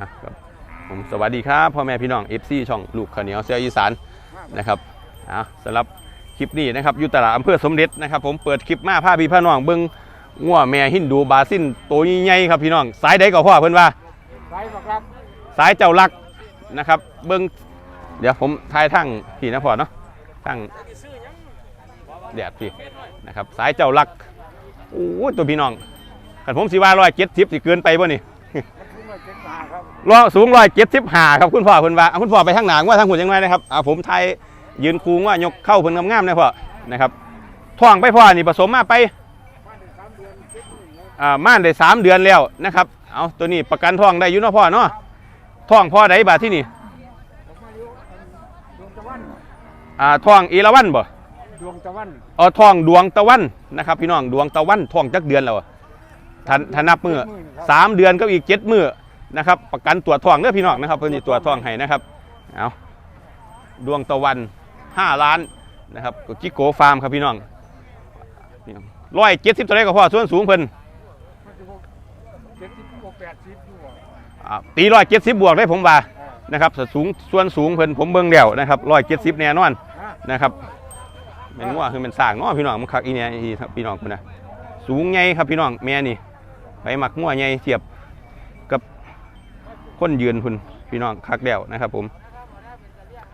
อะครับผมสวัสดีครับพ่อแม่พี่น้อง FC ช่องลูกข้าวเหนียวเสียอีสานนะครับอะสำหรับคลิปนี้นะครับอยู่ตลาดอำเภอสมเด็จนะครับผมเปิดคลิปมาพาพี่พาน้องเบิ้งงัวแม่ฮินดูบาซินตัวใหญ่ๆครับพี่น้องสายใดก็พ่อเพิ่นว่าไรบ่ครับสายเจ้าลักนะครับ เบิ้งเดี๋ยวผมทายทั้งพี่นะพ่อเนาะทั้งแดดพี่นะครับสายเจ้าลักโอ้ยตัวพี่น้องขันผมสิว่าร้อยเจ็ดสิบสิเกินไปบ่นี่ รับร้อยสูงร้อยเจ็ดสิบห้าครับคุณพ่อเพิ่นว่าเอาคุณพ่อไปทางหนังว่าทางหุ่นยังไงนะครับอ่าผมไทยยืนคูงว่ายกเข้าเพิ่นงามๆนะพ่อนะครับท่องไปพ่อนี่ผสมมาไปมาได้สามเดือนเจ็ดหนึ่งแล้วอ่าม่านได้สามเดือนแล้วนะครับเอาตัวนี้ประกันท่องได้อยู่เนาะพ่อเนาะท่องพ่อใดบาทที่นี่ผมมาอยู่ดวงตะวันอ่าท่องเอราวันบ่ดวงตะวันเอาท่องดวงตะวันนะครับ พี่น้องดวงตะวันท่องจักเดือนแล้วอะทันทันนับมือสามเดือนก็อีกเจ็ดมือ นะครับ ประกันตัวท่องเด้อพี่น้องนะครับเพิ่นสิตัวท่องให้นะครับเอาดวงตะวันห้าล้านนะครับจิโกฟาร์มครับพี่น้องร้อยเจ็ดสิบตัวเลขก็พอส่วนสูงเพิ่นตีร้อยเจ็ดสิบบวกได้ผมว่านะครับสูงส่วนสูงเพิ่นผมเบิ่งแล้วนะครับร้อยเจ็ดสิบแน่นอนนะครับเป็นงัวคือเป็นสร้างเนาะพี่น้องมันคักอีเนี่ยพี่น้องคุณนะสูงใหญ่ครับพี่น้องแม่นี่ไปหมักงัวใหญ่เทียบ คนยืนคุณพี่น้องคักแล้วนะครับ ผม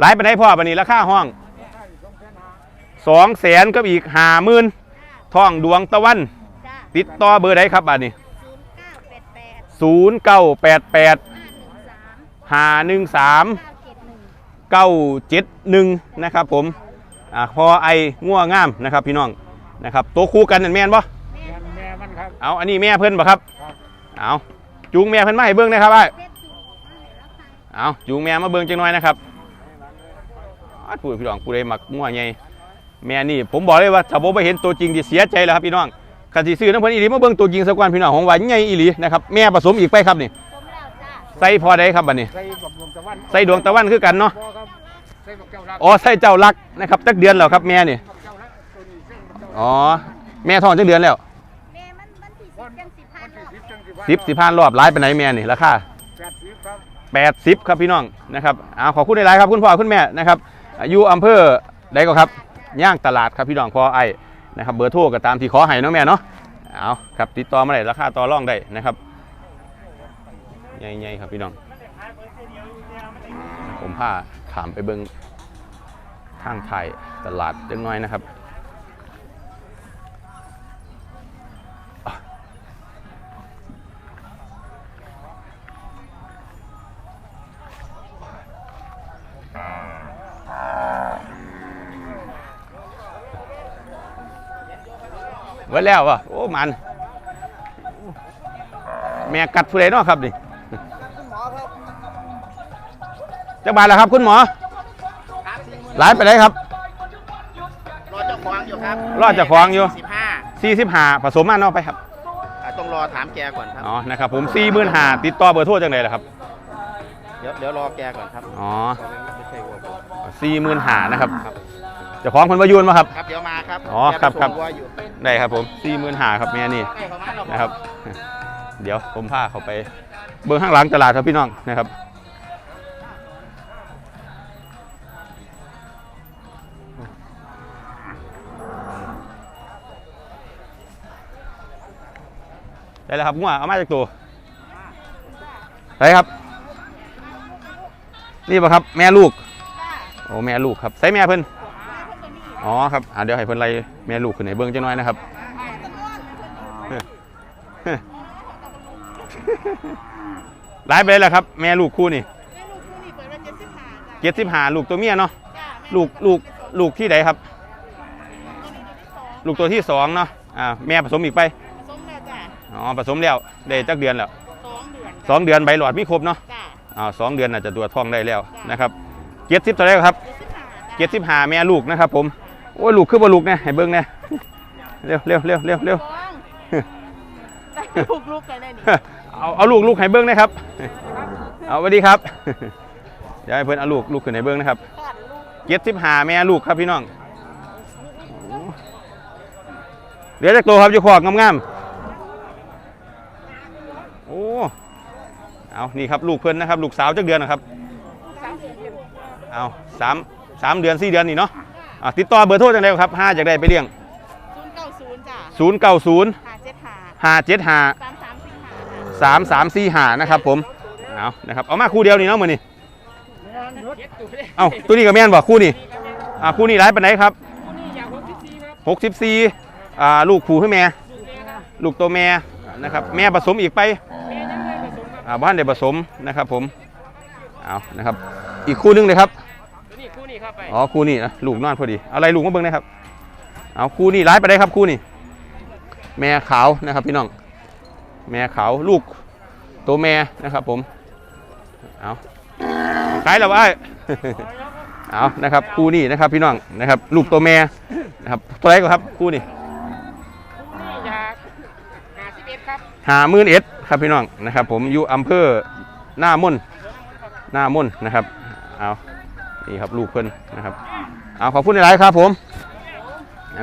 หลายไปไหนใดพ่อบันนี้ราคาห้องใช่สองแสนห้าสองแสนกับอีกห้าหมื่นท่องดวงตะวันจ้าติดต่อเบอร์ใดครับบัดนี้ศูนย์เก้าแปดแปดศูนย์เก้าแปดแปดห้าหนึ่งสามห้าหนึ่งสามเก้าเจ็ดหนึ่งเก้าเจ็ดหนึ่งนะครับผมอ่าพอไอง่วงามนะครับพี่น้องนะครับตัวคู่กันนั่นแม่นปะแม่แม่มันครับเอาอันนี้แม่เพิ่นปะครับครับ เอาจูงแม่เพิ่นมาให้เบิ่งนะครับไอ้ เอาจูงแม่มาเบิ่งจังหน่อยนะครับอ้าวพูดพี่น้องผู้ใดมักง่วใหญ่แม่นี่ผมบอกเลยว่าถ้าผมไปเห็นตัวจริงที่เสียใจแล้วครับพี่น้องคันสิซื้อน้ำเพิ่นอีหลีมาเบิ่งตัวจริงสักวันพี่น้องของหวานใหญ่อีหลีนะครับแม่ผสมอีกไปครับนี่สมแล้วจ้าใส่พอได้ครับบัดนี้ใส่บักดวงตะวันใส่ดวงตะวันคือกันเนาะบ่ครับใส่บักเจ้ารักอ๋อใส่เจ้ารักนะครับจักเดือนแล้วครับแม่นี่บักเจ้ารักตัวนี้ใส่บักเจ้ารักอ๋อแม่ท้องจักเดือนแล้วแม่มันมันที่สิบจังสิบพันวันรที่อบสิบจังสิบสิบสิบพันรอบร้ายไปไหนแม่นี่ราคา แปดสิบครับพี่น้องนะครับเอาขอบคุณในไลน์ครับคุณพ่อคุณแม่นะครับอยู่อำเภอใดก็ครับย่างตลาดครับพี่น้องพอไอนะครับเบอร์โทรก็ตามที่ขอให้น้องแม่เนาะเอาครับติดต่อมาได้ราคาต่อรองได้นะครับใหญ่ๆครับพี่น้องผมพาถามไปเบิ้งข้างไทยตลาดเล็กน้อยนะครับ ว้แล้ววะโอ้มันแม่กัดผู้ใดเนาะครับนี่จะบาทแล้วครับคุณหมอหลายไปไหนครับ รอเจ้าของอยู่ครับรอเจ้าของอยู่ สิบห้า45 ผสมมาเนาะไปครับต้องรอถามแกก่อนครับ อ๋อ นะครับผม45,000ติดต่อเบอร์โทรจังไดล่ะครับ เดี๋ยวเดี๋ยวรอแกก่อนครับอ๋อไม่ใช่วัวผม45,000นะครับเจ้าของเพิ่นมายูนมาครับ ครับเดี๋ยวมาครับอ๋อครับแกไปครับ ส่งวัวอยู่ ได้ครับผม45,000ครับแม่นี่ใกล้ประมาณเรานะครับ เดี๋ยวผมพาเขาไป เบื้องข้างหลังตลาดครับพี่น้องนะครับได้แล้วครับงัวเอามาจากตัวไปครับ นี่ปะครับ แม่ลูกโอ้แม่ลูกครับใส่แม่เพิ่นแม่เพิ่น อ๋อครับอ่าเดี๋ยวให้เพิ่นไล่แม่ลูกขึ้นในเบื้องจังน้อยนะครับหลายไปเลยแหละครับ แม่ลูกคู่นี่แม่ลูกคู่นี้เปิดไว้เจ็ดสิบห้าจ้าเจ็ดสิบห้าลูกตัวเมียเนาะจ้าแม่ลูกลูกลูกที่ใดครับ ตัวนี้ตัวที่สองลูกตัวที่สองเนาะอ่าแม่ผสมอีกไปสมแล้วจ้าอ๋อผสมแล้วได้จักเดือนแล้วสองเดือนสองเดือนใบหลอดมีครบเนาะจ้าอ่าสองเดือนอาจจะตัวจท้องได้แล้วนะครับเจ็ดสิบตัวแรกครับเจ็ดสิบห้าจ้าเจ็ดสิบห้าแม่ลูกนะครับผม โอ้ยลูกคือบ่ลูกเนี่ยให้เบิ่งเนี่ยเร็วเร็วเร็วเร็วเร็วสองได้ลูกลูกกันได้นี่เอาเอาลูกลูกให้เบิ้งนะครับ เอาสวัสดีครับเดี๋ยวให้เพื่อนเอาลูกลูกขึ้นให้เบิ้งนะครับขาดลูกเจ็ดสิบหาแม่ลูกครับพี่น้องเดี๋ยวจะโตครับอยู่ขอกงามๆโอ้เอานี่ครับลูกเพิ่นนะครับ ลูกสาวจักเดือนนะครับเอาสามสามเดือนสี่เดือนนี่เนาะ อะติดต่อเบอร์โทรจังไดครับห้าจากได้ไปเลี้ยงศูนย์เก้าศูนย์จ้ะศูนย์เก้าศูนย์หาเจ็ดหาห้าเจ็ดห้าสามสามสี่หาจ้ะสามสามสี่ห้านะครับผมเอานะครับเอามาคู่เดียวนี่เนาะมือนี่เอาตัวนี้กับแม่นบอกคู่นี่อ่าคู่นี้ร้ายปานไหนครับหกสิบสี่อ่าลูกผู้ให้แม่ ลูกตัวแม่นะครับแม่ผสมอีกไปอ่าบ้านได้ผสมนะครับผมเอานะครับอีกคู่หนึงเลยครับ นี่คู่นี้ครับไปอ๋อคู่นี้นะลูกนอนพอดีเอาอะไรลูกมาเบิ่งนะครับเอาคู่นี้ร้ายไปได้ครับคู่นี้แม่ขาวนะครับพี่น้องแม่ขาวลูกตัวแม่นะครับ ผมเอาขายแล้วไอ้เอานะครับคู่นี้นะครับพี่น้องนะครับ ลูกตัวแม่นะครับตัวไหนก็ครับคู่นี้นี่อยากหาสิบเอ็ดครับหามื่นเอ็ดครับพี่น้องนะครับ ผมอยู่อำเภอหน้ามุ่นหน้ามุ่นนะครับเอา นี่ครับลูกเพิ่นนะครับเอาขอบคุณหลายๆครับผม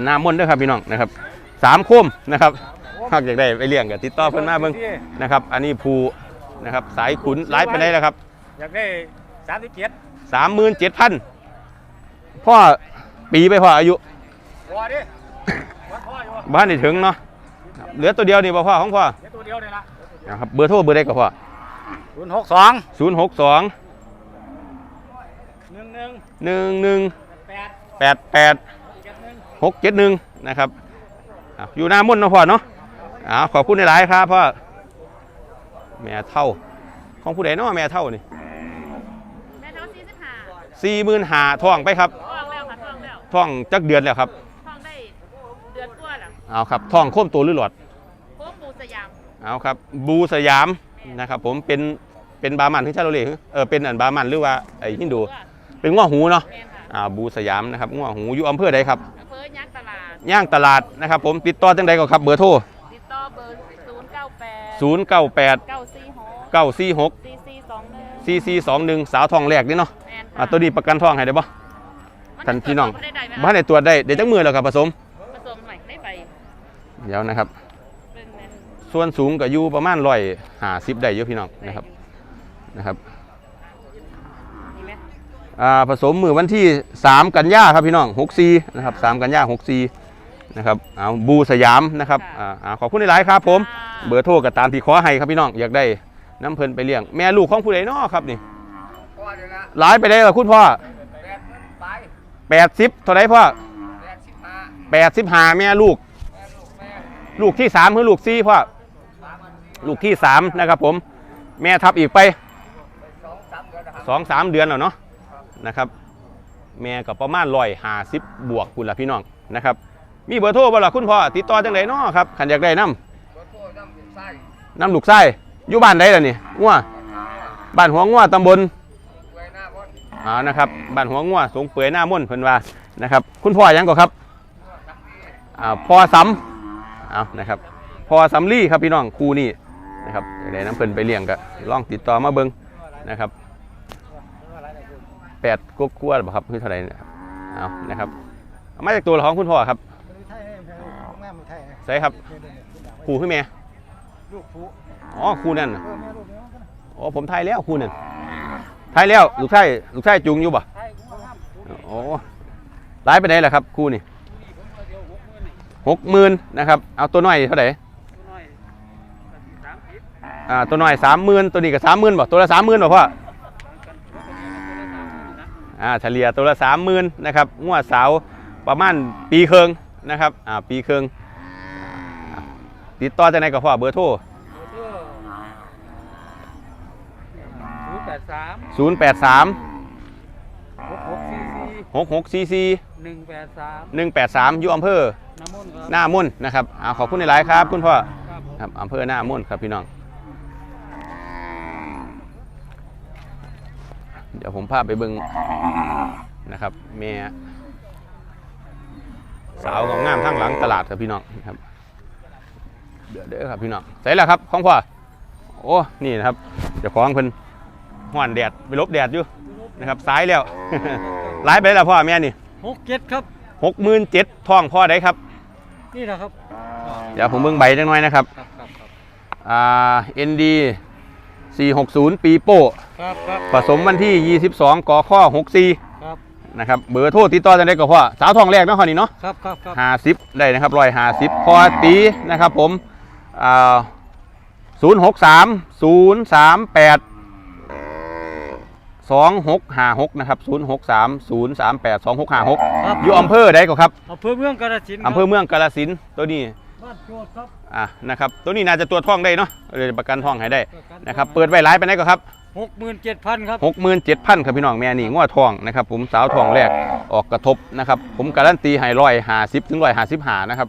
หน้ามุ่นด้วยครับพี่น้องนะครับสามโคมนะครับหากอยากได้ไปเลี้ยงกับติดต่อเพิ่นมาเบิ่งนะครับ อันนี้ภูนะครับสายขุนไลฟ์ไปได้แล้วครับอยากได้สามสิบเจ็ดสามหมื่นเจ็ดพันพ่อปีไปพ่ออายุพอดิวัดพ่ออยู่บ้านนี่ถึงเนาะเหลือตัวเดียวนี่บ่พ่อของพ่อเดี๋ยวตัวเดียวเลยละนะครับเบอร์โทรเบอร์ใดก็พ่อศูนย์หกสองศูนย์หกสองหนึ่ง หนึ่งหนึ่งหนึ่งแปดแปดแปดเจ็ดหนึ่งหกเจ็ดหนึ่งนะครับอะอยู่หน้ามุ่นเนาะพ่อเนาะอ่าขอบคุณหลายๆครับพ่อแม่เท่า ของผู้ใดเนาะแม่เท่านี่แม่ท้องสี่สิบห้าสี่หมื่นหาท่องไปครับท้องแล้วค่ะท้องแล้วท่องจักเดือนแล้วครับท้องได้เดือนกว่าแล้วเอาครับท่องโค้มตัวหรือหลอดโค้งปูสยามเอาครับบูสยามนะครับผมเป็นเป็นบามันที่ชาโรเล่เออเป็นอันบามันหรือว่าไอ้ฮินดู เป็นง้อหูเนาะแม่นค่ะอ่าบูสยามนะครับง้อหูอยู่อำเภอใดครับอำเภอยักษ์ตลาด ย่างตลาดนะครับผมติดต่อจังใดก็ครับเบอร์โทรติดต่อเบอร์ศูนย์เก้าแปด0 9 8เก้าสี่หก9 4 6สี่สี่สองหนึ่ง4 4 2 1สาวทองแรกนี่เนาะแม่นค่ะอ่าตัวนี้ประกันทองให้ได้ปะท่านพี่น้องมัได้ใดไหมบ้านในตรวจได้เดี๋ยวจักมือแล้วครับผสม ผสมใหม่ได้ใบเดี๋ยวนะครับเป็นแม่นส่วนสูงก็อยู่ประมาณร้อยหาสิบได้เยอะพี่น้องนะครับนะครับมีไหมอ่า ผสมมือวันที่ 3 กันยาครับพี่น้อง64นะครับ3กันยา64นะครับเอาบูสยามนะครับอ่าอ่าขอบคุณหลายๆครับผม เบอร์โทรก็ตามที่ขอให้ครับพี่น้องอยากได้น้ำเพลินไปเลี้ยง แม่ลูกของผู้ใดน้อครับนี่พ่อเดี๋ยวนะหลายไปได้เหรอคุณพ่อแปดไป80เท่าไหรพ่อแปดสิบห้า85แม่ลูกแม่ลูกแม่ลูกที่3คือลูก4พ่อสามอันลูกที่3นะครับผม แม่ทับอีกไปสองสามเดือนนะครับสองสามเดือนแล้วเนาะ นะครับ แม่กับประมาณร้อยหาสิบบวกคุณล่ะพี่น้องนะครับ มีเบอร์โทรบ่ล่ะคุณพ่อติดต่อจังไดเนาะครับขันอยากได้น้รถโทษน้ำอยู่ไส้ำน้ำลูกไส้อยู่บ้านใดล่ะนี่งัวบ้านหัวงัวตำบลไว้หน้าพ่นอ่านะครับบ้านหัวงัวสงเปื่อยหน้าม่นเพิ่นว่านะครับ คุณพ่อหยังก็ครับอ่าพ่อซ้ำเอานะครับพ่อซ้ำลี่ครับพี่น้องคู่นี้นะครับอยากได้น้ำเพิ่นไปเลี้ยงก็ลองติดต่อมาเบิ่งนะครับ แปดกกลัวหรือเปล่าครับคือเท่าไหร่นะครับเอานะครับเอามาจากตัวของคุณพ่อครับไทยแม่ไม่ไทยใช่ครับครูขึ้นแม่ลูกผู้อ๋อครูนั่นน่ะเออแม่ลูกนี้อ๋อผมไทยแล้วครูนั่นไทยแล้วลูกชายลูกชายจุงอยู่ป่ะไทยกูห้ามโอ้ร้ายไปไหนล่ะครับครูนี่หกหมื่นนะครับ เอาตัวน้อยเท่าไหร่น้อยสามสิบอ่าตัวน้อยสามหมื่นตัวนี้ก็สามหมื่นบ่ตัวละสามหมื่นบ่พ่อ อ่าเฉลี่ยตัวละสามหมื่นนะครับงวดสาวประมาณปีเคืองนะครับอ่าปีเคืองอ่าติดต่อจากไหนก็พ่อเบอร์โทรศูนย์แปดสามศูนย์แปดสามหกหกสี่สี่หกหกสี่สี่หนึ่งแปดสามหนึ่งแปดสามอยู่อำเภอน้ำมนต์ครับหน้ามุ่นนะครับอ่าขอบคุณในหลายๆครับ คุณพ่อครับผมครับอำเภอหน้ามุ่นครับพี่น้อง ดี๋ยวผมพาไปเบิ่งนะครับเมียสาวของงามทั้งหลังตลาดครับพี่น้องนะครับเดี๋ยวเด้อครับพี่น้องใส่แล้วครับของพ่อโอ้นี่นะครับเดี๋ยวของเพิ่นห่อนแดดไปลบแดดอยู่นะครับสายแล้วไลฟ์ไปแล้วพ่อแม่นี่หกเจ็ดครับหกหมื่นเจ็ดท่องพ่อได้ครับ นี่นะครับ เดี๋ยวผมเบิ่งใบจังน้อยนะครับครับครับครับอ่า ND 460ปีโป้ ครับครับผสมวันที่ 22กข้อครับ64นะครับเบอร์โทรติดต่อจะได้ก็พ่อสาวทองแรกเนาะคนนี้เนาะครับครับครับห้าสิบได้นะครับร้อยห้าสิบพอตีนะครับผมศูนย์หกสามศูนย์สามแปดสองหกห้าหกนะครับศูนย์หกสามศูนย์สามแปดสองหกห้าหกครับอยู่อำเภอใดก็ครับอำเภอเมืองกาฬสินธุ์อำเภอเมืองกาฬสินธุ์ตัวนี้บ้านโจทย์ครับ อะนะครับตัวนี้น่าจะตัวจท้องได้เนาะเลยประกันท้องให้ได้นะครับเปิดไว้ร้ายไปไหนก็ครับหกหมื่นเจ็ดพันครับหกหมื่นเจ็ดพันครับพี่น้องแม่นี่ง้อทองนะครับผมสาวทองแรกออกกระทบนะครับผมการันตีให้ร้อยห้าสิบถึงร้อยห้าสิบหานะครับ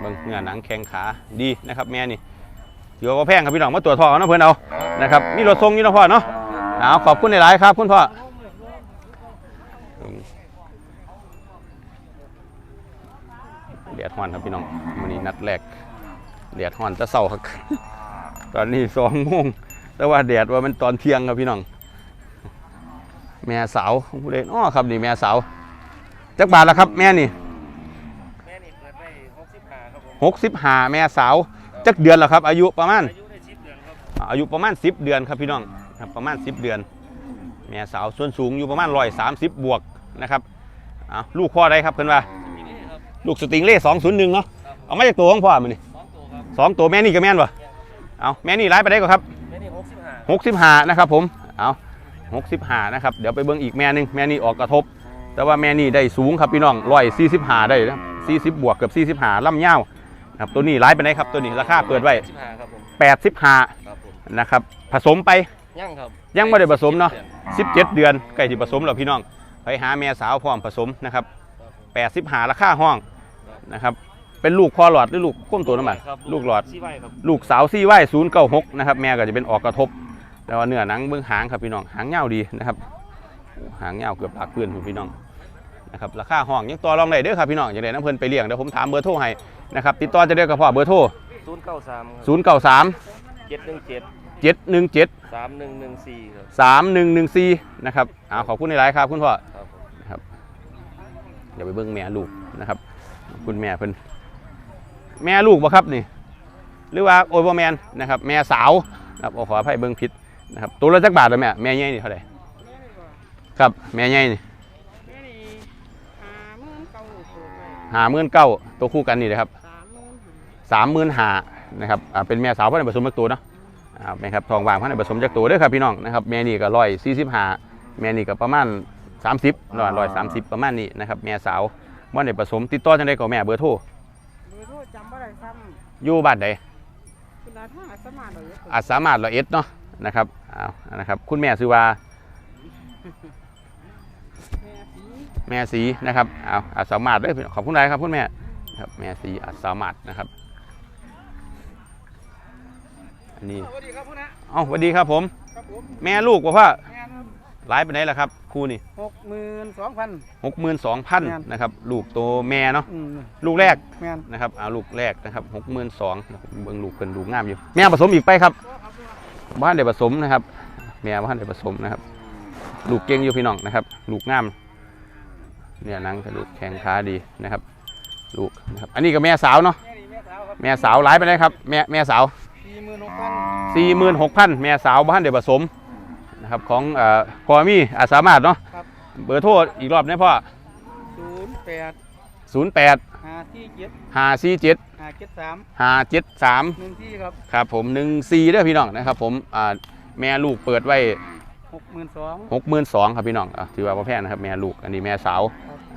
เบิ่งเนื้อหนังแข็งขาดีนะครับแม่นี่ถือว่าบ่แพงครับพี่น้องมาตรวจทองเอาเนาะเพื่อนเอานะครับมีรถทรงอยู่เนาะพ่อเนาะเอาขอบคุณหลายๆครับคุณพ่อเดียดฮอนครับพี่น้องวันนี้นัดแรก เดียดฮอนจะเศร้าครับตอนนี้สองโมงแต่ว่าแดดว่ามันตอนเที่ยงครับพี่น้อง แม่สาวของผู้เล่นอ้อครับนี่แม่สาวจักบาทแล้วครับ แม่นี่แม่นี่เปิดไว้หกสิบห้าครับผมหกสิบห้าแม่สาวจักเดือนแล้วครับ อายุประมาณอายุได้สิบเดือนครับอายุประมาณสิบเดือนครับพี่น้องครับประมาณสิบเดือน แม่สาวส่วนสูงอยู่ประมาณร้อยสามสิบบวกนะครับอ้าวลูกพ่อใดครับเพื่อนว่านี่ครับลูกสติงเล่สองศูนย์หนึ่งเนาะเอามาจากตัวของพ่อมันนี่ สองตัวครับสองตัวแม่นี่กับแม่นปะเอาแม่นี่ร้ายไปได้ก็ครับแม่นี่หกสิบห้าหกสิบห้านะครับผมเอาหกสิบห้านะครับเดี๋ยวไปเบิ้งอีกแม่หนึงแม่นี่ออกกระทบ แต่ว่าแม่นี่ได้สูงครับพี่น้องร้อยสี่สิบห้าได้นะสี่สิบบวกเกือบสี่สิบห้าล่ำเง่าวนะครับตัวนี้ร้ายไปไหนครับตัวนี้ราคาเปิดไว้สิบห้าครับผมแปดสิบห้าครับผมนะครับผสมไปยังครับยังไม่ได้ผสมเนาะสิบเจ็ดเดือนใกล้ที่ผสมแล้วพี่น้องไปหาแม่สาวพร้อมผสมนะครับแปดสิบห้าราคาห้องนะครับ เป็นลูกพ่อหลอดหรือลูกก้มตัวน้ำมันครับลูกหลอด ซีไว้ครับลูกสาวซี่ไหว้ศูนย์เก้าหกนะครับแม่ก็จะเป็นออกกระทบ แต่ว่าเนื้อหนังเบื้องหางครับพี่น้องหางเงาวดีนะครับโอ้หางเงาวเกือบหลักเพื่อนคุณพี่น้องนะครับราคาห้องยังต่อรองได้เด้อครับพี่น้องอย่างไรน้ำเพิ่นไปเลี้ยงเดี๋ยวผมถามเบอร์โทรให้นะครับติดต่อจะได้กับพ่อเบอร์โทรศูนย์เก้าสามศูนย์เก้าสามเจ็ดหนึ่งเจ็ดเจ็ดหนึ่งเจ็ดสามหนึ่งหนึ่งสี่ครับสามหนึ่งหนึ่งสี่นะครับเอาขอบคุณในไลน์ครับคุณพ่อ ครับผมนะครับเดี๋ยวไปเบิ้งแม่ลูกนะครับ คุณแม่เพิ่น แม่ลูกบ่ครับนี่ หรือว่าโอเวอร์แมนนะครับ แม่สาวนะครับเอาขออภัยเบิ้งผิดนะครับตัวละจักบาทเลยแม่แม่ใหญ่นี่เท่าไหร่ครับแม่ใหญ่นี่แม่นี่หาหมื่นเก้าตัวไปหาหมื่นเก้าตัวคู่กันนี่นะครับสามหมื่นสามหมื่นหานะครับอ่าเป็นแม่สาวพ่อในผสมจักตัวเนาะอ่าแม่ครับทองว่างพ่อในผสมจักตัวเด้อครับพี่น้องนะครับแม่นี่ก็ร้อยสี่สิบห้าแม่นี่ก็ประมาณสามสิบร้อยร้อยสามสิบประมาณนี้นะครับแม่สาวว่าในผสมติดต่อจังไดก็แม่เบอร์โทร ได้ซ้อยู่บ้านใดำคุณอาท่าสมาร์ทเลยอาจสามารถละเอ็ดเนาะนะครับเอานะครับ คุณแม่ซื้อว่าแม่สีแม่สีนะครับเอาอาจสามารถด้วยขอบคุณหลายครับคุณแม่ครับแม่สีอาจสามารถนะครับอันนี้สวัสดีครับพ่อนะเอ้าสวัสดีครับผม ครับผมแม่ลูกบอกว่าแม่ครับ หลายไปไหนใดล่ะครับคู่นี่หกหมื่นสองพัน หกหมื่นสองพันแม่น นะครับลูกตัวแม่เนาะอืมลูกแรกแม่นนะครับเอาลูกแรกนะครับหกหมื่นสองเบิ่งลูกเพิ่นลูกงามอยู่ แม่ผสมอีกไปครับบ้านเด็ผสมนะครับ แม่บ้านเด็ผสมนะครับ ลูกเก่งอยู่พี่น้องนะครับ ลูกงามเนี่ยหนังกระดูกแข็งขาดีนะครับ ลูกนะครับอันนี้ก็แม่สาวเนาะแม่นี่แม่สาวครับแม่สาวหลายไปเลยครับแม่แม่สาวสี่หมื่นหกพันสี่หมื่นหกพันแม่สาวบ้านเด็ผสม นะครับของเอ่อพอมีอาจสามารถเนาะครับเบอร์โทรอีกรอบนะพ่อศูนย์แปดศูนย์แปดห้าที่เจ็ดห้าสี่เจ็ดห้าเจ็ดสามห้าเจ็ดสามหนึ่งที่ครับครับผมหนึ่งซีเด้อพี่น้องนะครับผมอ่าแม่ลูกเปิดไว้หกหมื่นสองหกหมื่นสองครับพี่น้องอะถือว่าพ่อแพงนะครับแม่ลูกอันนี้แม่สาว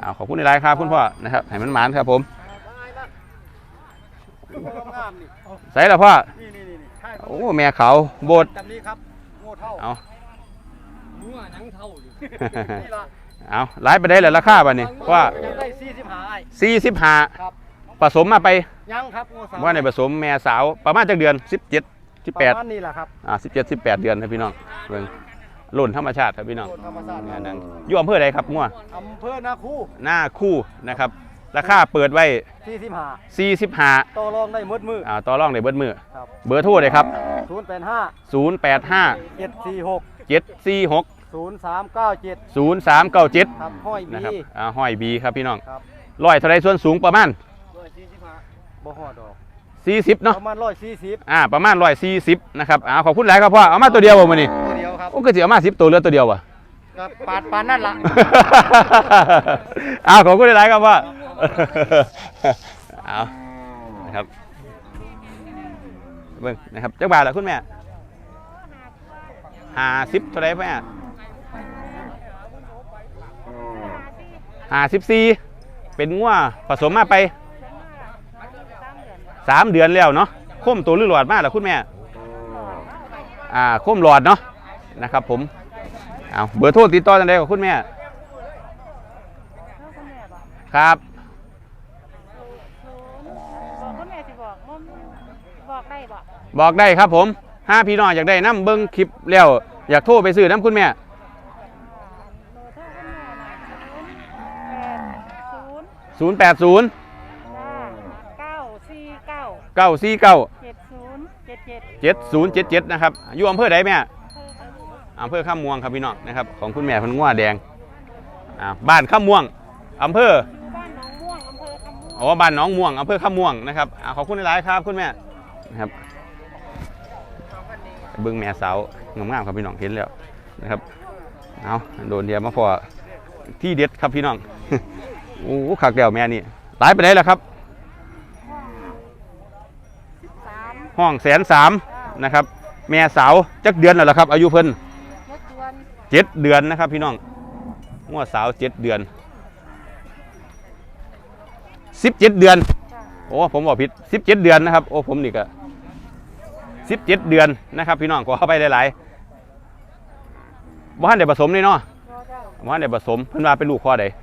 อ่าขอบคุณในไลน์ครับคุณพ่อนะครับให้มันหมานครับผมงามนี่เอาใส่แล้วพ่อนี่นี่นี่นี่ใช่โอ้แม่เขาวโบดจำนี้ครับโง่เท่าเอา หัวหนังเท่าอยู่นี่ละเอาไลน์ไปได้เลยราคาบัดนี้ว่ายังได้สี่สิบห้าไอ้สี่สิบห้าครับ ผสมมาไปยังครับโง่สาวว่าในผสมแม่สาวประมาณจักเดือนสิบเจ็ดสิบปแปดระมาณนี้แหละครับอ่าสิบเจ็ดสิบแปดเดือนนะพี่น้องเบิ่งรุ่นธรรมชาติครับพี่น้องโคตรธรรมชาติแม่นังอยู่อำเภอใดครับงัวอำเภอนาคูหน้าคู่นะครับ ราคาเปิดไว้สี่สิบห้าสี่สิบห้าต่อรองได้หมดมืออ่าต่อรองในเบิดมือครับเบอร์โทรเลยครับศูนย์แปดห้า085 เจ็ดสี่หก746 ศูนย์สามเก้าเจ็ด0397ครับห้อยบีนะครับอ่าห้อยบีครับพี่น้องครับร้อยเท่าไรส่วนสูงประมาณด้วยสี่สิบห้าบ่หอดอกสี่สิบเนาะประมาณร้อยสี่สิบอ่าประมาณร้อยสี่สิบนะครับอ่าขอบคุณหลายครับพ่อเอามาตัวเดียวบ่มื้อนี้ตัวเดียวครับโอ้ก็สิเอามาสิบตัวเหลือตัวเดียววะกับปาดปานนั่นละเอาขอบคุณหลายครับพ่อเอานะครับเบิ่งนะครับจักบาทละคุณแม่ห้าสิบเท่าไหรแม่ ห้าสิบสี่เป็นงัวผสมมาไปสามเดือนแล้วเนาะโค้มตัวหรือหลอดมากเหรอคุณแม่อ่าโค้มหลอดเนาะนะครับผมเอาเบอร์โทรติดต่อจังไดกับคุณแม่ครับบอกคุณแม่สิบอกบ่บอกได้บอกบอกได้ครับผมห้าพี่น้องอยากได้น้ำเบิ้งคลิปแล้วอยากโทรไปซื้อน้ำคุณแม่ เบอร์โทรคุณแม่น่ะ ศูนย์แปดศูนย์0 8 0เก้าสี่เก้า9 4 9เจ็ดศูนย์เจ็ดเจ็ด7 0 7 7นะครับอยู่อำเภอใดแม่อำเภอข้ามม่วงครับพี่น้องนะครับของคุณแม่เพันง่วแดงอ่าบ้านข้ามม่วงอำเภอบ้านหนองม่วงอำเภอคำม่วงอ๋อบ้านหน้องม่วงอำเภอข้ามม่วงนะครับอ่าขอบคุณหลายๆครับคุณแม่นะครับเบิ้งแม่สาวงามๆครับพี่น้องเห็นแล้วนะครับเอาโดนเดียวมาพอที่เด็ดครับพี่น้อง โอ้ขักเดียวแม่นี่หลายไปไหนแล้วครับสามห้องแสนสามนะครับ แม่สาวจักเดือนแล้วล่ะครับ อายุเพิ่นเจ็ดเดือนเจ็ดเดือนนะครับ พี่น้องงัวสาวเจ็ดเดือนสิบเจ็ดเดือนจ้ะโอ้ผมบอกผิดสิบเจ็ดเดือนนะครับโอ้ผมนี่ก็สิบเจ็ดเดือนนะครับ พี่น้องขอเข้าไปหลายๆบ้านเด็ผสมเลยเนาะรอได้บ้านเด็ผสมเพิ่นว่าเป็นลูกข้อใดแค่หาส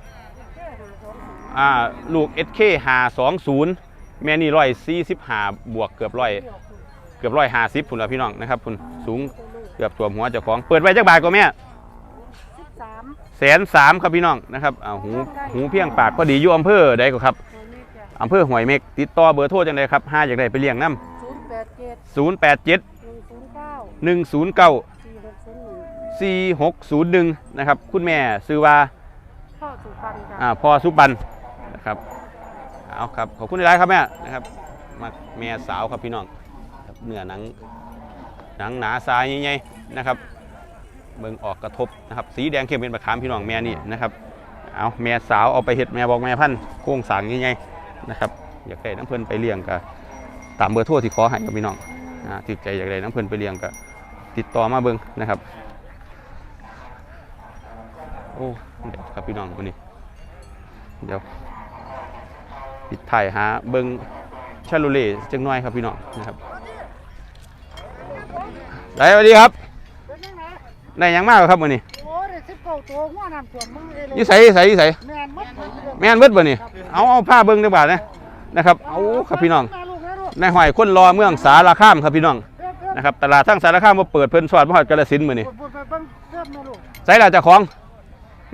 องศูนย์อ่าลูก SK หาสองศูนย์แม่นี่ร้อยสี่สิบห้าบวกเกือบร้อยเดี่ยวคือเกือบร้อยห้าสิบพุ่นละพี่น้องนะครับพุ่นสูงเกือบตัวมหัวเจ้าของเปิดไว้จักบาทก็แม่สิบสามแสนสามครับพี่น้องนะครับอ่าหูหูเพียงปากพอดีอยู่อำเภอใดก็ครับตัวนี้จ้ะอำเภอห้วยเม็กติดต่อเบอร์โทรจังไดครับห้าอยากได้ไปเลี้ยงน้ศูนย์แปดเจ็ดำศูนย์แปดเจ็ดหนึ่งศูนย์เก้าหนึ่งศูนย์เก้าสี่หกศูนย์หนึ่งสี่หกศูนย์หนึ่งนะครับ คุณแม่ซื้อว่าพ่อสุพรรณจ้ะอ่าพ่อสุบันนะ ครับเอาครับขอบคุณหลายๆครับแม่นะครับมาแม่สาวครับพี่น้องครับเนื้อหนังหนังหนาทรายใหญ่ๆนะครับเบิ่งออกกระทบนะครับสีแดงเข้มเป็นมะขามพี่น้องแม่นี่นะครับเอาแม่สาวเอาไปเห็ดแม่บอกแม่พันธุ์โค้งสางใหญ่ๆนะครับอยากได้น้ำเพลินไปเลี้ยงก็ตามเบอร์โทรที่ขอให้กับพี่น้องอ่าติดใจอยากได้น้ำเพลินไปเลี้ยงก็ติดต่อมาเบิ่งนะครับโอ้เดี๋ยวครับพี่น้องคนนี้เดี๋ยว ปิดถ่ายหาเบิงชาลูเล่จังน้อยครับพี่น้องนะครับได้สวัสดีครับเป็นยังไงได้หยังมากครับมื้อนี้โอ้ยสิบเก้าตัวหัวน้ำท่วมมึงเออยู่ไสอยู่ไสอยู่ไสแม่นมัดเลยเด้อแม่นเบิดบ่นี่เอาเอาผ้าเบิ่งจังบาดนะนะครับเอาครับพี่น้องแม่ลูกแม่ลูกนายห้อยคนรอเมืองสารคามครับพี่น้องเด้อเด้อนะครับตลาดทั้งสารคามมาเปิดเพิ่นสอดมาฮอดกาฬสินธุ์มื้อนี้พูดไปเบิ่งเด้อแม่ลูกไสล่ะเจ้าของ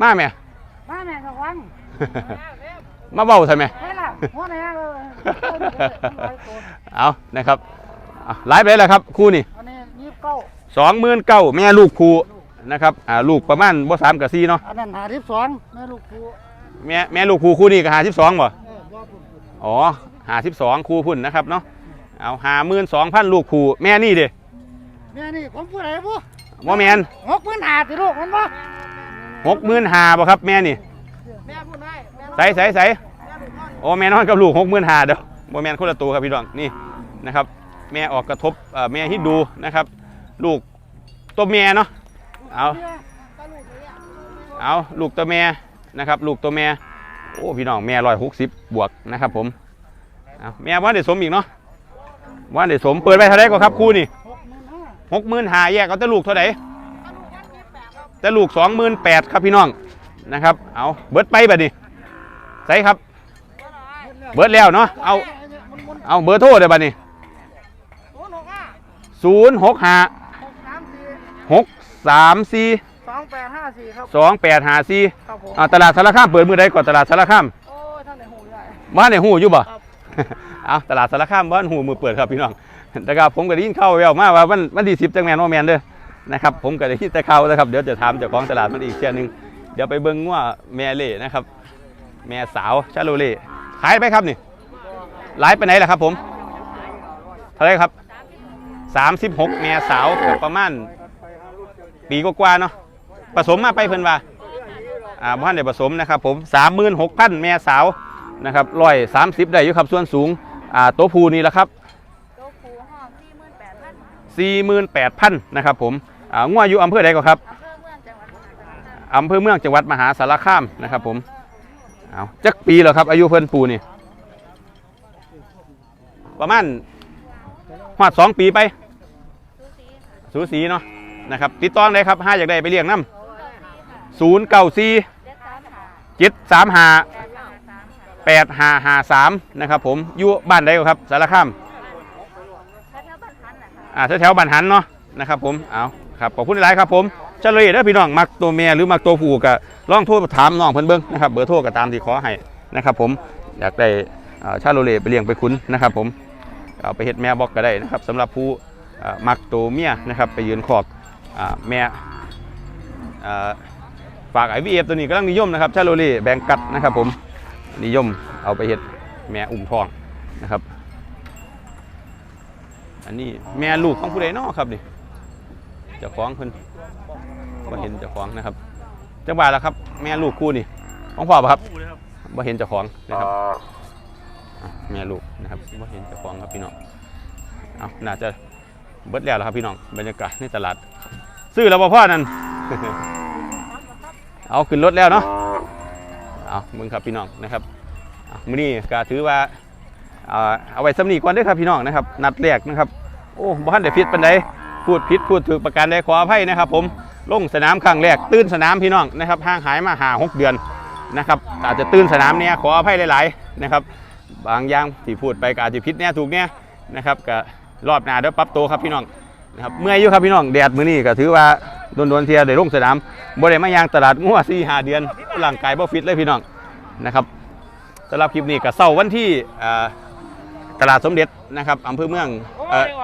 มาแม่มาแม่ระวังมาเว้าใช่ไหมให้ล่ะหัวไหนเออเอานะครับเอาหลายไปแล้วครับคู่นี่อันนี้ยี่สิบเก้าสองหมื่นเก้าแม่ลูกครูนะครับอ่าลูกประมาณบ่สามกับสี่เนาะอันนั้นหาสิบสองแม่ลูกครูแม่แม่ลูกครูคู่นี้ก็หาสิบสองบ่เออรอปุ่นปุ่นอ๋อหาสิบสองครูพุ่นนะครับเนาะเอาหาหมื่นสองพันลูกครูแม่นี่เด้แม่นี่ผมพูดอะไรบุว่าแมนหกหมื่นหาสิลูกมันบ่หกหมื่นหาบ่ครับแม่นี่แม่พูดได้แม่ใส่ใส่ใส่โอ้แม่นอนกับลูกหกหมื่นหาเด้อบ่แม่นคนละตัวครับพี่น้องนี่นะครับ แม่ออกกระทบแม่ฮิดดูนะครับ ลูกตัวแม่เนาะเอาเอาลูกตัวแม่นะครับ ลูกตัวแม่โอ้พี่น้องแม่ร้อยหกสิบบวกนะครับ ผมเอาแม่ว่าเดี๋ยวสมอีกเนาะว่าเดี๋ยวสมเปิดไปเท่าไหรก็ครับคู่นี่หกหมื่นห้าหกหมื่นหาแยกเอาแต่ลูกเท่าไหร่แต่ลูกสองหมื่นแปดครับพี่น้องนะครับ เอาเบิดไปแบบนี้ใส่ครับ เบิดแล้วเนาะเอาเอาเบอร์โทรเดี๋ยวบัดนี้ศูนย์หกห้าศูนย์หกห้าหกสามสี่หกสามสี่สองแปดห้าสี่ครับสองแปดห้าสี่ครับผมอ่าตลาดสารคามเปิดมือใดก่อนตลาดสารคามโอ้ยท่านไหนหูใหญ่บ้านในหูอยู่บ่ครับเอาตลาดสารคามบ้านหูมือเปิดครับพี่น้องแต่ครับผมก็ได้ยินข่าวแววมาว่าวันวันที่สิบจังแมนว่าแมนเด้อนะครับผมก็ได้ยินแต่ข่าวนะครับเดี๋ยวจะถามเจ้าของตลาดมันอีกเที่ยหนึงเดี๋ยวไปเบิ่งว่าแม่เล่นะครับ แม่สาวชาโลเล่ ขายไปครับนี่หลายไปไหนล่ะครับผมเท่าไรครับ 36แม่สาวก็ประมาณปีกว่าๆเนาะผสมมาไปเพิ่นว่าอ่าบ้านได้ผสมนะครับผม 36,000แม่สาวนะครับร้อยสามสิบได้อยู่ครับส่วนสูงอ่าโตผูนี่แหละครับตัวผูห้องสี่หมื่นแปดพันนะครับผมอ่างัวอยู่อำเภอใดก็ครับอำเภอเมืองจังหวัดมหาสารคามอำเภอเมืองจังหวัดมหาสารคามนะครับผม เอาจักปีแล้วครับ อายุเพิ่นปูนี่ ประมาณหอดสองปีไป สูสีเนาะนะครับ ติดต่อได้ครับห้าอยากได้ไปเลี้ยงน้ำศูนย์เก้าสี่เจ็ดสามหาเจ็ดสามห้าแปดห้าห้าสามนะครับผมอยู่บ้านใดครับสารคามอ่าแถวบ้านหันเนาะนะครับผมเอาครับขอบคุณหลายครับผม เฉลยเด้อพี่น้องมักตัวเมียหรือมักตัวผู้ก็ลองโทรถามน้องเพิ่นเบิ่งนะครับเบอร์โทรก็ตามที่ขอให้นะครับผมอยากได้ชาโลเลไปเลี้ยงไปคุ้นนะครับผมเอาไปเฮ็ดแม่บอกก็ได้นะครับสำหรับผู้มักตัวเมียนะครับไปยืนขอกอ่าแม่ฝากไอวีเอฟตัวนี้กำลังนิยมนะครับชาโลเลแบงกัดนะครับผมนิยมเอาไปเฮ็ดแม่อุ้มท้องนะครับ อันนี้แม่ลูกของผู้ใดนาะครับนี่เจ้าของเพิ่น บ่เห็นเจ้าของนะครับจังหวะแล้วครับ แม่ลูกคู่นี่ของพ่อป่ะครับบ่เห็นเจ้าของนะครับอะแม่ลูกนะครับบ่เห็นเจ้าของครับพี่น้องเอาน่าจะเบิดแล้วล่ะครับพี่น้องบรรยากาศในตลาด ซื้อแล้วบ่พ่อนั่นเอาขึ้นรถแล้วเนาะเอามึงครับพี่น้องนะครับเอามื้อนี้ก็ถือว่าเอาเอาไว้สำนีก่อนเด้อครับพี่น้องนะครับ นัดแรกนะครับ โอ้บ้านเดฟิตปันใดพูดผิดพูดถูกประการใดขออภัยนะครับผม ลงสนามครั้งแรกตื่นสนามพี่น้องนะครับห่างหายมาหาหกเดือนนะครับอาจจะตื่นสนามเนี่ยขออภัยหลายๆนะครับบางอย่างที่พูดไปก็อาจจะผิดเนี่ยถูกเนี่ยนะครับก็รอบหน้าเดี๋ยวปรับตัวครับพี่น้องนะครับเมื่อยอยู่ครับพี่น้องแดดมื้อนี้ก็ถือว่าโดนๆเทียได้ลงสนามบ่ได้มายางตลาดงัว4 5เดือนร่างกายบ่ฟิตเลยพี่น้องนะครับสำหรับคลิปนี้ก็เศร้าวันที่ตลาดสมเด็จนะครับอำเภอเมือง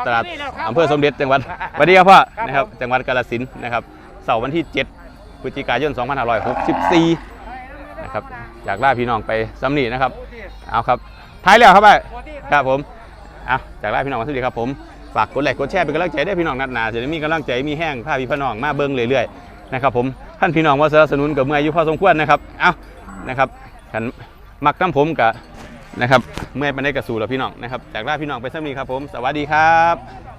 ตลาดอำเภอสมเด็จจังหวัดสวัสดีครับพ่อนะครับจังหวัดกาฬสินธุ์นะครับ เสาร์วันที่ 7 พฤศจิกายน 2564 นะครับอยากล่าพี่น้องไปซ้ำนี่นะครับ เอาครับท้ายแล้วครับไปครับผมเอาจากล่าพี่น้องมาสวัสดีครับผม ฝากกดไลค์กดแชร์เป็นกำลังใจได้พี่น้องนัดหนาจะได้มีกำลังใจมีแห้งพาพี่พี่น้องมาเบิ้งเรื่อยๆนะครับผมท่านพี่น้องว่าสนับสนุนกับเมื่ออายุพอสมควรนะครับเอานะครับขันมักน้ำผมกับนะครับเมื่อยไปได้กระสูแล้วพี่น้องนะครับจากลาพี่น้องไปสักนี้ครับผม สวัสดีครับ